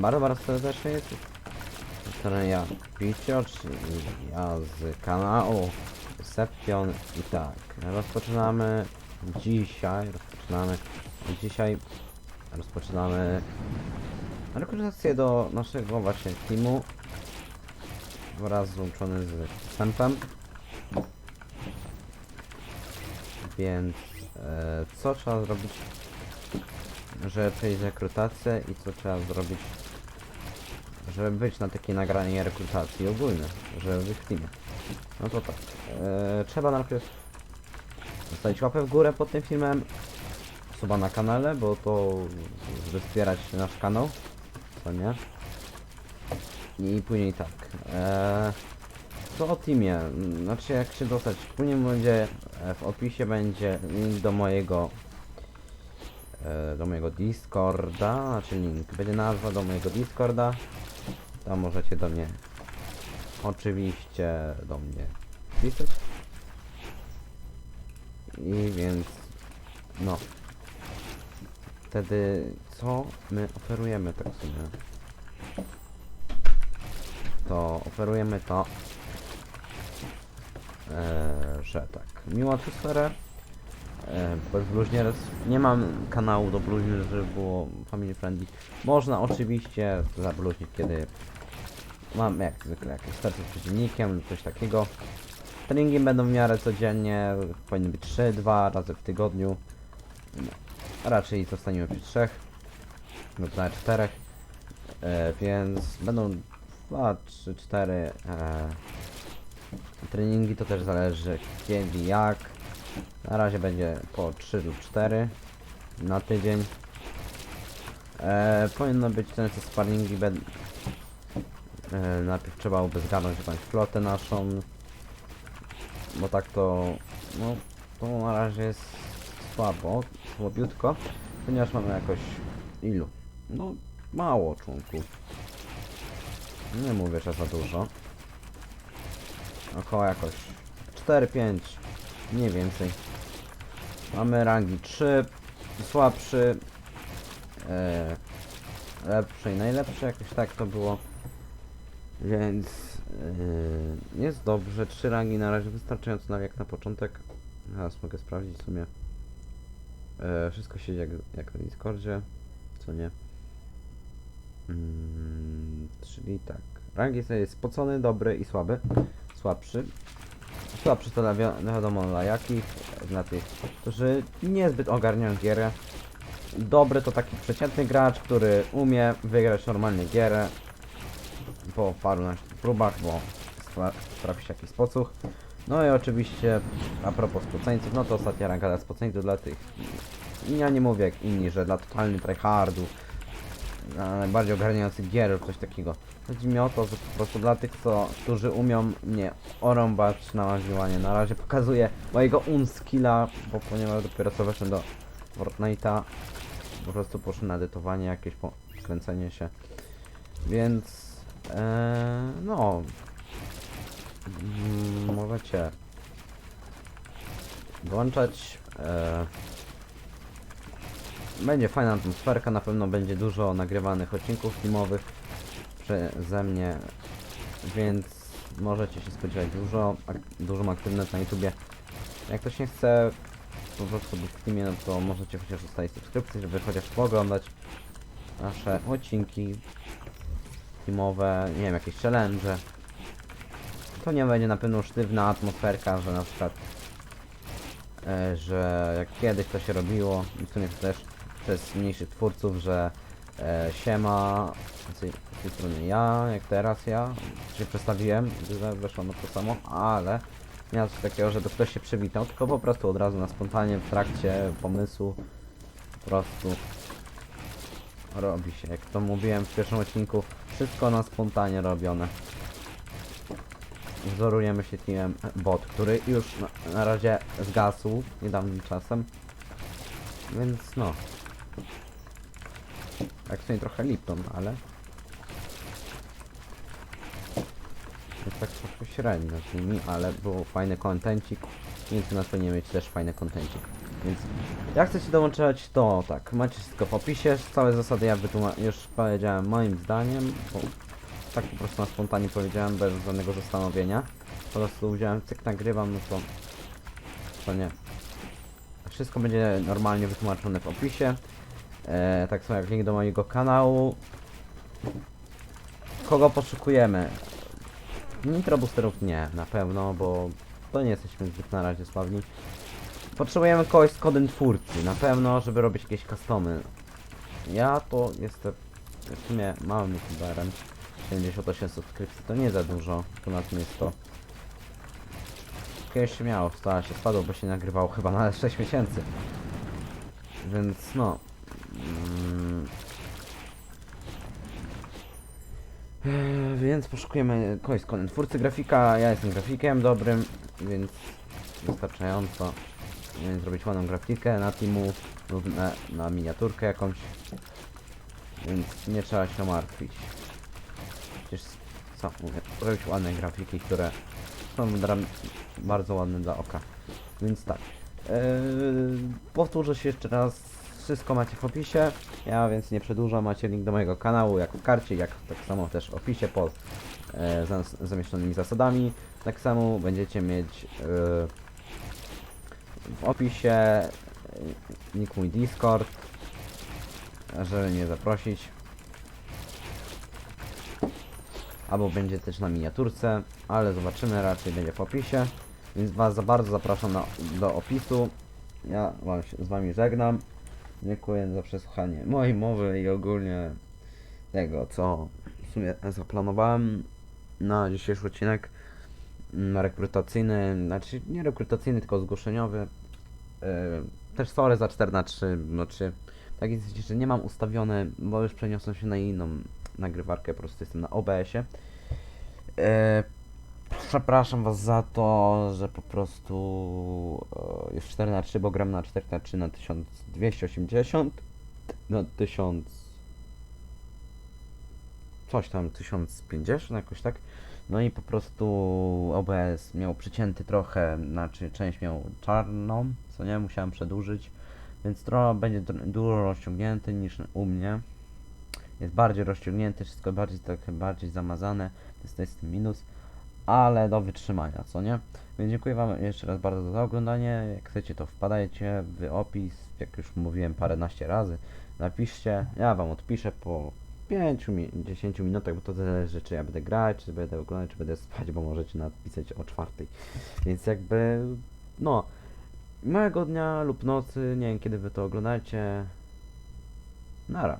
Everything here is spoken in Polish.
Bardzo, bardzo serdecznie jest. Ja Picio, czyli ja z kanału Seption i tak. Rozpoczynamy dzisiaj, rozpoczynamy dzisiaj rozpoczynamy rekrutację do naszego właśnie teamu wraz złączony z Sempem. Więc e, co trzeba zrobić, żeby przejść rekrutację i co trzeba zrobić, żeby być na takiej nagranie rekrutacji ogólnej, żeby być w teamie. No to tak, e, trzeba najpierw zostawić łapę w górę pod tym filmem, suba na kanale, bo to żeby wspierać nasz kanał, co nie? I później tak, e, co o teamie, znaczy jak się dostać, później będzie, e, w opisie będzie link do mojego do mojego Discorda, znaczy link, będzie nazwa do mojego Discorda, tam możecie do mnie oczywiście do mnie pisać. I więc no. Wtedy co my oferujemy tak w sumie? To oferujemy to e, że tak. Miłą atmosferę e, bez bluźnierstw nie mam kanału do bluźnierstw żeby było family friendly. Można oczywiście zabluźnić kiedy mam jak zwykle jakieś starcie z przeciwnikiem lub coś takiego. Treningi będą w miarę codziennie powinny być 3-2 razy w tygodniu. No, raczej zostaniemy przy trzech lub nawet czterech. E, więc będą 2, 3, 4 e, treningi to też zależy kiedy jak na razie będzie po 3 lub 4 na tydzień e, powinno być często sparringi ben, e, najpierw trzeba byłoby zgarnąć jakąś flotę naszą bo tak to no to na razie jest słabo, słabiutko ponieważ mamy jakoś ilu? no mało członków nie mówię, że za dużo. Około jakoś 4-5, nie więcej. Mamy rangi 3, słabszy, e, lepszy i najlepszy, jakoś tak to było. Więc e, jest dobrze, 3 rangi na razie wystarczająco na jak na początek. Teraz mogę sprawdzić w sumie. E, wszystko się jak, jak na Discordzie, co nie. Mm, czyli tak. Rank jest spocony, dobry i słaby. Słabszy. Słabszy to wiadomo dla jakich. Dla tych, którzy niezbyt ogarniają gierę. Dobry to taki przeciętny gracz, który umie wygrać normalnie gierę. Po paru próbach, bo trafi się jakiś spocuch. No i oczywiście a propos spoceńców, no to ostatnia ranka dla spoceńców dla tych. Ja nie mówię jak inni, że dla totalnych tryhardów na najbardziej ogarniających gier coś takiego. Chodzi mi o to, że po prostu dla tych, co, którzy umią mnie orąbać na naziwanie. Na razie pokazuję mojego unskilla, bo ponieważ dopiero co weszłem do Fortnite'a, po prostu poszłem na edytowanie, jakieś kręcenie się. Więc, e, no, mm, możecie włączać. E, będzie fajna atmosferka, na pewno będzie dużo nagrywanych odcinków filmowych przeze mnie, więc możecie się spodziewać dużo, ak dużą aktywność na YouTubie. Jak ktoś nie chce po prostu być w teamie, no to możecie chociaż zostawić subskrypcję, żeby chociaż poglądać nasze odcinki filmowe, nie wiem, jakieś challenge. To nie będzie na pewno sztywna atmosferka, że na przykład e, że jak kiedyś to się robiło i w sumie to też przez mniejszych twórców, że e, siema z tej, strony ja, jak teraz ja się przedstawiłem, gdy weszło na to samo, ale nie coś takiego, żeby ktoś się przywitał, tylko po prostu od razu na spontanie w trakcie pomysłu po prostu robi się. Jak to mówiłem w pierwszym odcinku, wszystko na spontanie robione. Wzorujemy się teamem bot, który już na, na razie zgasł niedawnym czasem. Więc no. Jak sobie trochę Lipton, ale... Jest tak trochę średnio z nimi, ale był fajny kontencik. Więc u nas powinien mieć też fajny kontencik. Więc jak chcecie dołączać, to tak, macie wszystko w opisie, całe zasady ja już powiedziałem moim zdaniem, bo tak po prostu na spontanie powiedziałem, bez żadnego zastanowienia. Po prostu wziąłem cyk, nagrywam, no to, to nie. Wszystko będzie normalnie wytłumaczone w opisie. E, tak samo jak link do mojego kanału. Kogo poszukujemy? Nitro boosterów nie, na pewno, bo to nie jesteśmy zbyt na razie sławni. Potrzebujemy kogoś z kodem twórcy, na pewno, żeby robić jakieś customy. Ja to jestem w sumie małym youtuberem. 78 subskrypcji to nie za dużo, ponad mnie 100. Kiedyś się miało, stała się spadło, bo się nagrywało chyba na 6 miesięcy. Więc no. Mm. Eee, Więc poszukujemy kogoś z kodem twórcy grafika. Ja jestem grafikiem dobrym, więc wystarczająco. Więc zrobić ładną grafikę na teamu lub na, na miniaturkę jakąś. Więc nie trzeba się martwić. Przecież co mówię, robić ładne grafiki, które są bardzo ładne dla oka. Więc tak. Yy, powtórzę się jeszcze raz. Wszystko macie w opisie. Ja więc nie przedłużam. Macie link do mojego kanału, jak w karcie, jak tak samo też w opisie pod e, zas- zamieszczonymi zasadami. Tak samo będziecie mieć e, w opisie e, nick mój Discord, żeby mnie zaprosić. Albo będzie też na miniaturce, ale zobaczymy, raczej będzie w opisie. Więc Was za bardzo zapraszam na, do opisu. Ja wam się, z Wami żegnam. Dziękuję za przesłuchanie mojej mowy i ogólnie tego, co w sumie zaplanowałem na dzisiejszy odcinek mm, rekrutacyjny, znaczy nie rekrutacyjny, tylko zgłoszeniowy. Yy, też sorry za 4 na 3 znaczy tak jest, że nie mam ustawione, bo już przeniosłem się na inną nagrywarkę, po prostu jestem na OBS-ie. Przepraszam was za to, że po prostu e, jest 4 na 3 bo gram na 4 na 3 na 1280 na 1000 coś tam 1050 jakoś tak. No i po prostu OBS miał przycięty trochę, znaczy część miał czarną, co nie, musiałem przedłużyć, więc trochę będzie dużo rozciągnięty niż u mnie. Jest bardziej rozciągnięty, wszystko bardziej tak bardziej zamazane, więc to jest minus, ale do wytrzymania, co nie? Więc dziękuję wam jeszcze raz bardzo za oglądanie. Jak chcecie to wpadajcie w opis, jak już mówiłem paręnaście razy. Napiszcie, ja wam odpiszę po 5-10 minutach, bo to zależy czy ja będę grać, czy będę oglądać, czy będę spać, bo możecie napisać o czwartej. Więc jakby, no, małego dnia lub nocy, nie wiem kiedy wy to oglądacie. Nara.